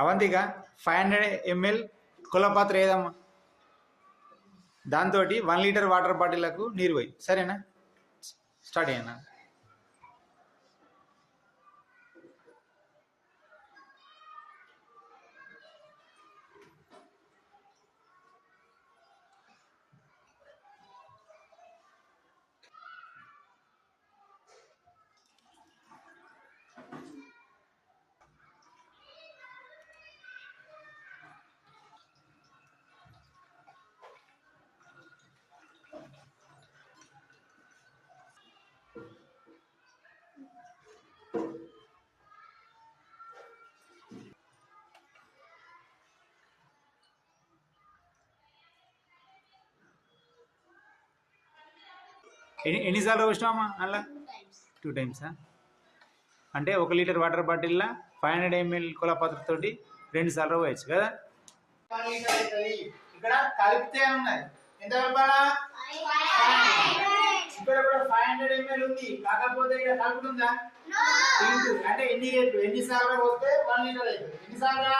అవంతిగా five hundred ML కులపాత్ర ఏదమ్మా? దాంతో వన్ లీటర్ వాటర్ బాటిల్లకు నీరు పోయి. సరేనా? స్టార్ట్ అయ్యానా? ఎన్ని ఎన్నిసార్లు పోసినావమ్మా అలా టూ టైమ్సా. అంటే ఒక లీటర్ వాటర్ బాటిల్లో ఫైవ్ హండ్రెడ్ ఎంఎల్ కులపాత్రతోటి రెండు సార్లు పోయచ్చు కదా? ఇక్కడ కలిపితే ఉన్నది ఎంత కలపాలా? ఇక్కడ కూడా ఫైవ్ హండ్రెడ్ ఎంఎల్ ఉంది. కాకపోతే ఇక్కడ కలుపుతుందా? అంటే ఎన్ని రేట్లు ఎన్ని సార్లు పోస్తే వన్ లీటర్ అవుతుంది ఎన్ని సార్లు?